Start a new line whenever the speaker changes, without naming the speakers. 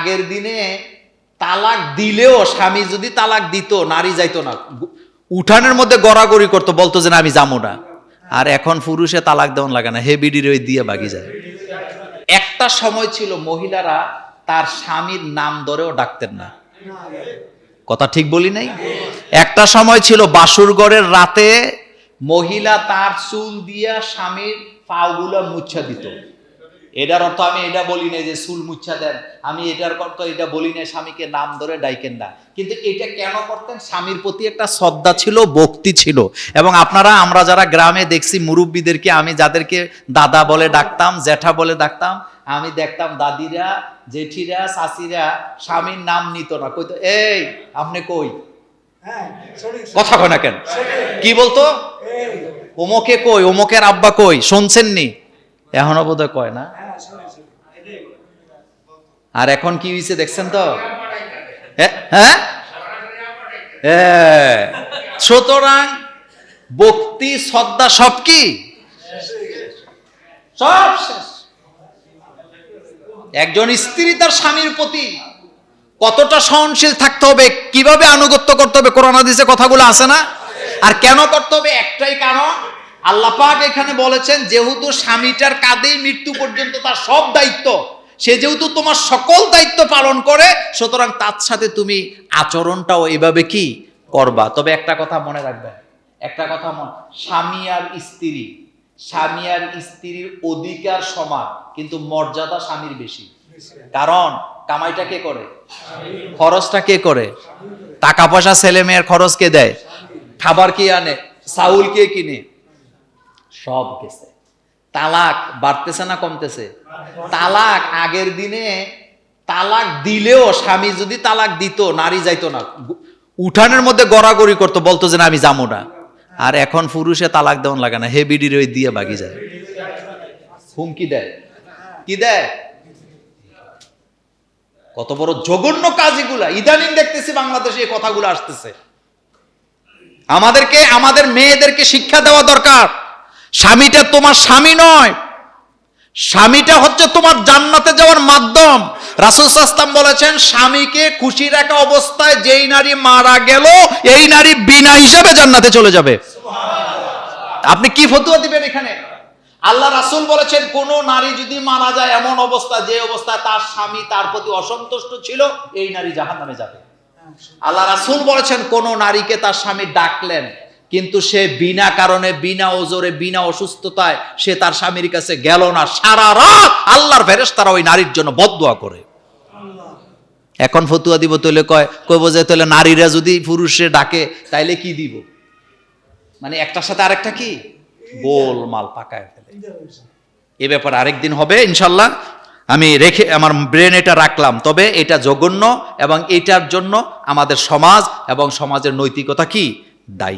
আগের দিনে তালাক দিলেও স্বামী যদি তালাক দিত, নারী যাইতো না। উঠানের মধ্যে গড়াগড়ি করতো, বলতো যে না, আমি যাব না। আর এখন পুরুষে তালাক দেওয়ান লাগে না, হে বিডির ওই দিয়ে বাগি যায়। একটা সময় ছিল, মহিলারা তার স্বামীর নাম ধরেও ডাকতেন না। কথা ঠিক বলি নাই? একটা সময় ছিল, বাসুরগড়ের রাতে মহিলা তার চুল দিয়া স্বামীর পাগুলো মুচ্ছা দিত। এটার অর্থ আমি এটা বলি না যে চুল মুচ্ছা দেন। আমি এটার অর্থ এটা বলি না স্বামীকে নাম ধরে ডাইকেন না। কিন্তু এটা কেন করতেন? স্বামীর প্রতি একটা শ্রদ্ধা ছিল ভক্তি ছিল। এবং আপনারা আমরা যারা গ্রামে দেখছি মুরব্বীদেরকে আমি যাদেরকে দাদা বলে ডাকতাম জ্যাঠা বলে ডাকতাম আমি দেখতাম দাদিরা জেঠিরা চাচিরা স্বামীর নাম নিত না। কইতো এই আপনি কই? কথা কয় না কেন? কি বলতো? ওমকে কই? ওমকের আব্বা কই? শুনছেননি এখনও বোধহয় কয় না? আর এখন কি হয়েছে দেখছেন তো? হ্যাঁ। সুতরাং ভক্তি, শ্রদ্ধা সব কি? সব শেষ। একজন স্ত্রী তার স্বামীর প্রতি কতটা সহনশীল থাকতে হবে, কীভাবে আনুগত্য করতে হবে করোনা হাদিসে কথাগুলো আছে না? আর কেন করতে হবে? একটাই কারণ আল্লাহ পাক এখানে বলেছেন, যেহেতু স্বামীটার কাঁধেই মৃত্যু পর্যন্ত তার সব দায়িত্ব, সে যেহেতু তোমার সকল দায়িত্ব পালন করে, সুতরাং তার সাথে তুমি আচরণটাও এভাবে কি করবা? তবে একটা কথা মনে রাখবেন, একটা কথা মনে, স্বামী আর স্ত্রী, স্বামী আর স্ত্রীর অধিকার সমান, কিন্তু মর্যাদা স্বামীর বেশি। কারণ কামাইটা কে করে? খরচটা কে করে? টাকা পয়সা ছেলে মেয়ের খরচ কে দেয়? খাবার কে আনে? চাউল কে কিনে? সব গেছে। তালাক বাড়তেছে না কমতেছে? তালাক আগের দিনে তালাক দিলেও স্বামী যদি তালাক দিত, নারী যাইতো না। উঠানের মধ্যে গড়াগড়ি করতো, বলতো যে না, আমি যাব না। আর এখন পুরুষে তালাক দেওয়ান লাগে না, হে বিডির ওই দিয়ে বাগি যায়। হুমকি দেয়। কি দেয়? কত বড় জঘন্য কাজ এগুলা ইদানিং দেখতেছি বাংলাদেশে এই কথাগুলো আসতেছে। আমাদেরকে, আমাদের মেয়েদেরকে শিক্ষা দেওয়া দরকার। স্বামীটা তোমার স্বামী নয়। স্বামীটা হচ্ছে তোমার জান্নাতে যাওয়ার মাধ্যম। রাসুল সাস্তাম বলেছেন, স্বামীকে খুশি রাখা অবস্থায় যেই নারী মারা গেল, এই নারী বিনা হিসাবে জান্নাতে চলে যাবে। আপনি কি ফতুয়া দিবেন এখানে? আল্লাহ রাসুল বলেছেন, কোন নারী যদি মারা যায় এমন অবস্থা, যে অবস্থায় তার স্বামী তার প্রতি অসন্তুষ্ট ছিল, এই নারী জাহান নামে যাবে। আল্লাহ রাসুল বলেছেন, কোন নারীকে তার স্বামী ডাকলেন কিন্তু সে বিনা কারণে বিনা ওজোরে বিনা অসুস্থতায় সে তার স্বামীর কাছে গেল না। সারা রাত আল্লাহর ফেরেস তারা ওই নারীর জন্য বদুয়া করে। এখন ফতুয়া দিব তাহলে কয় কইব যে তাহলে নারীরা যদি পুরুষে ডাকে তাইলে কি দিব? মানে একটার সাথে আরেকটা কি? গোলমাল পাকায় ফেলে। এ ব্যাপারে আরেকদিন হবে ইনশাল্লাহ আমি রেখে আমার ব্রেন এটা রাখলাম। তবে এটা জঘন্য এবং এটার জন্য আমাদের সমাজ এবং সমাজের নৈতিকতা কি? দায়ী।